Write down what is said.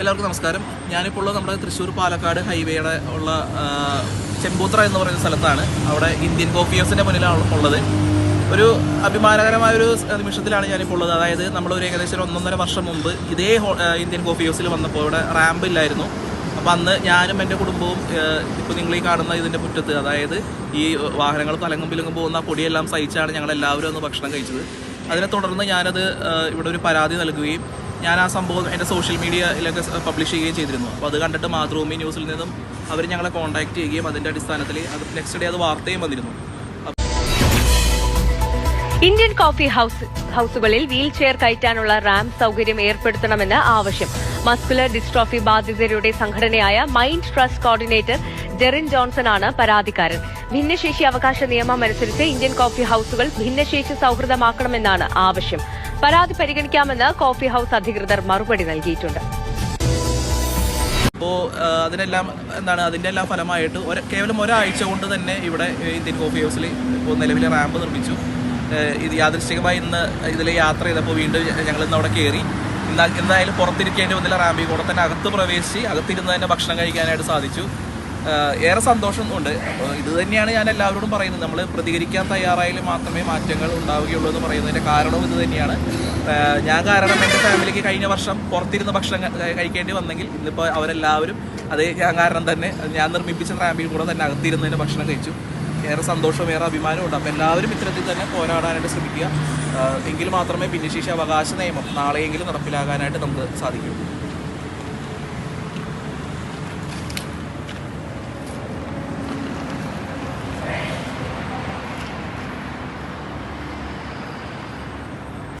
എല്ലാവർക്കും നമസ്കാരം. ഞാനിപ്പോൾ ഉള്ളത് നമ്മുടെ തൃശ്ശൂർ പാലക്കാട് ഹൈവേയുടെ ഉള്ള ചെമ്പൂത്ര എന്ന് പറയുന്ന സ്ഥലത്താണ്. അവിടെ ഇന്ത്യൻ കോഫി ഹൗസിന്റെ മുന്നിലാണ് ഉള്ളത്. ഒരു അഭിമാനകരമായ ഒരു നിമിഷത്തിലാണ് ഞാനിപ്പോൾ ഉള്ളത്. അതായത് നമ്മളൊരു ഏകദേശം ഒന്നൊന്നര വർഷം മുമ്പ് ഇതേ ഇന്ത്യൻ കോഫി ഹൗസിൽ വന്നപ്പോൾ ഇവിടെ റാമ്പ് ഇല്ലായിരുന്നു. അപ്പോൾ അന്ന് ഞാനും എന്റെ കുടുംബവും ഇപ്പോൾ നിങ്ങൾ ഈ കാണുന്ന ഇതിന്റെ മുറ്റത്ത് അതായത് ഈ വാഹനങ്ങൾ തലങ്ങും പിലങ്ങും പോകുന്ന പൊടിയെല്ലാം സഹിച്ചാണ് ഞങ്ങൾ എല്ലാവരും അന്ന് ഭക്ഷണം കഴിച്ചത്. അതിനെ തുടർന്ന് ഞാനത് ഇവിടെ ഒരു പരാതി നൽകുകയും ഞാൻ ആ സംഭവം എന്റെ സോഷ്യൽ മീഡിയയിലൊക്കെ പബ്ലിഷ് ചെയ്യുകയും ചെയ്തിരുന്നു. അപ്പോൾ അത് കണ്ടിട്ട് മാതൃഭൂമി ന്യൂസിൽ നിന്നും അവർ ഞങ്ങളെ കോൺടാക്ട് ചെയ്യുകയും അതിന്റെ അടിസ്ഥാനത്തിൽ അത് നെക്സ്റ്റ് ഡേ അത് വാർത്തയും വന്നിരുന്നു. ഇന്ത്യൻ കോഫി ഹൌസ് ഹൌസുകളിൽ വീൽ ചെയർ കയറ്റാനുള്ള റാമ്പ് സൗകര്യം ഏർപ്പെടുത്തണമെന്ന് ആവശ്യം. മസ്കുലർ ഡിസ്ട്രോഫി ബാധിതരുടെ സംഘടനയായ mind trust coordinator Jerin Johnson ആണ് പരാതിക്കാരൻ. ഭിന്നശേഷി അവകാശ നിയമം അനുസരിച്ച് ഇന്ത്യൻ കോഫി ഹൌസുകൾ ഭിന്നശേഷി സൌഹൃദമാക്കണമെന്നാണ് ആവശ്യം. പരാതി പരിഗണിക്കാമെന്ന് കോഫി ഹൌസ് അധികൃതർ മറുപടി നൽകിയിട്ടുണ്ട്. അപ്പോൾ അതിനെല്ലാം എന്താണ് അതിന്റെ എല്ലാം ഫലമായിട്ട് കേവലം ഒരാഴ്ച കൊണ്ട് തന്നെ ഇവിടെ ഇന്ത്യൻ കോഫി ഹൗസിൽ ഇപ്പോൾ നിലവിലെ റാമ്പ് നിർമ്മിച്ചു. ഇത് യാദൃശ്ചികമായി ഇന്ന് ഇതിൽ യാത്ര ചെയ്തപ്പോൾ വീണ്ടും ഞങ്ങൾ ഇന്ന് അവിടെ കയറി. ഇന്ന് എന്തായാലും പുറത്തിരിക്കേണ്ടി വന്നില്ല. റാമ്പി കൂടെ തന്നെ അകത്ത് പ്രവേശിച്ച് അകത്തിരുന്ന് തന്നെ ഭക്ഷണം കഴിക്കാനായിട്ട് സാധിച്ചു. ഏറെ സന്തോഷം ഉണ്ട്. അപ്പോൾ ഇത് തന്നെയാണ് ഞാൻ എല്ലാവരോടും പറയുന്നത്. നമ്മൾ പ്രതികരിക്കാൻ തയ്യാറായാലും മാത്രമേ മാറ്റങ്ങൾ ഉണ്ടാവുകയുള്ളൂ എന്ന് പറയുന്നതിന്റെ കാരണവും ഇത് തന്നെയാണ്. ഞാൻ കാരണം എന്റെ ഫാമിലിക്ക് കഴിഞ്ഞ വർഷം പുറത്തിരുന്ന് ഭക്ഷണം കഴിക്കേണ്ടി വന്നെങ്കിൽ ഇന്നിപ്പോൾ അവരെല്ലാവരും അതേ കാരണം തന്നെ ഞാൻ നിർമ്മിപ്പിച്ച റാമ്പിൽ കൂടെ തന്നെ അകത്തിരുന്ന് തന്നെ ഭക്ഷണം കഴിച്ചു. ഏറെ സന്തോഷവും ഏറെ അഭിമാനവും അപ്പോൾ എല്ലാവരും ഇത്തരത്തിൽ തന്നെ പോരാടാനായിട്ട് ശ്രമിക്കുക. എങ്കിൽ മാത്രമേ ഭിന്നശേഷി അവകാശ നിയമം നാളെയെങ്കിലും നടപ്പിലാകാനായിട്ട് നമുക്ക് സാധിക്കൂ.